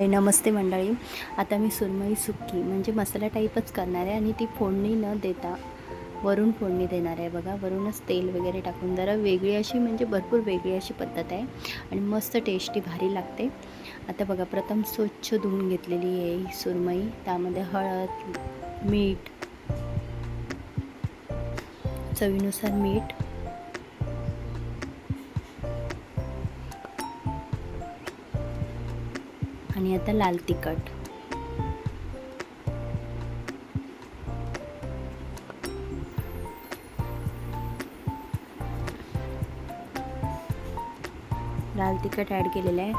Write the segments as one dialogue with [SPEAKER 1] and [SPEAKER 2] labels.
[SPEAKER 1] नमस्ते मंडळी. आता मी सुरमई सुक्की म्हणजे मसाला टाईपच करणार आहे आणि ती फोडणी न देता वरून फोडणी देणार आहे. बघा वरूनच तेल वगैरे टाकून जरा वेगळी अशी म्हणजे भरपूर वेगळी अशी पद्धत आहे आणि मस्त टेस्टी भारी लागते. आता बघा प्रथम स्वच्छ धुवून घेतलेली आहे ही सुरमई त्यामध्ये हळद मीठ चवीनुसार मीठ आणि आता लाल तिखट. लाल तिखट ॲड केलेलं आहे.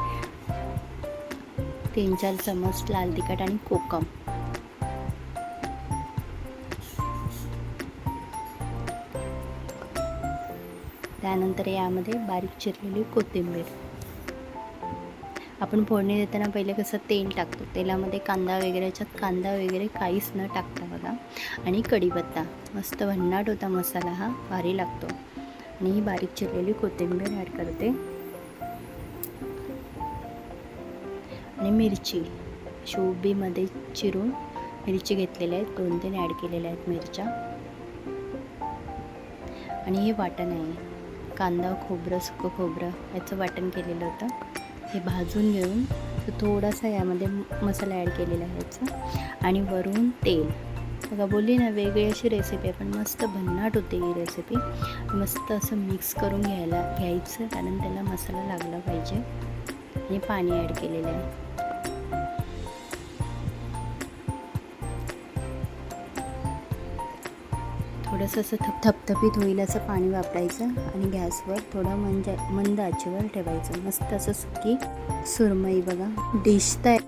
[SPEAKER 1] तीन चार चमच लाल तिखट आणि कोकम. त्यानंतर यामध्ये बारीक चिरलेली कोथिंबीर. आपण फोडणी देताना पहिले कसं तेल टाकतो. तेलामध्ये कांदा वगैरे याच्यात कांदा वगैरे काहीच न टाकता बघा. आणि कढीपत्ता. मस्त भन्नाट होता मसाला हा. भारी लागतो. आणि ही बारीक चिरलेली कोथिंबीर ॲड करते. आणि मिरची. शोबीमध्ये चिरून मिरची घेतलेल्या आहेत. दोन तीन ॲड केलेल्या आहेत मिरच्या. आणि हे वाटण आहे. कांदा खोबरं सुकं खोबरं याचं वाटण केलेलं होतं. हे भाजून घेऊन थोडासा यामध्ये मसाला ॲड केलेला आहे याचा. आणि वरून तेल. बघा बोलली ना वेगळी अशी रेसिपी आहे पण मस्त भन्नाट होते ही रेसिपी मस्त असं मिक्स करून घ्यायला घ्यायचं कारण त्याला मसाला लागला पाहिजे. आणि पाणी ॲड केलेलं आहे. थोडंसं असं थप थपथपीत होईल असं पाणी वापरायचं आणि गॅसवर थोडं म्हणजे मंद आचेवर ठेवायचं. मस्त असं सुकी सुरमई बघा. डिश तयार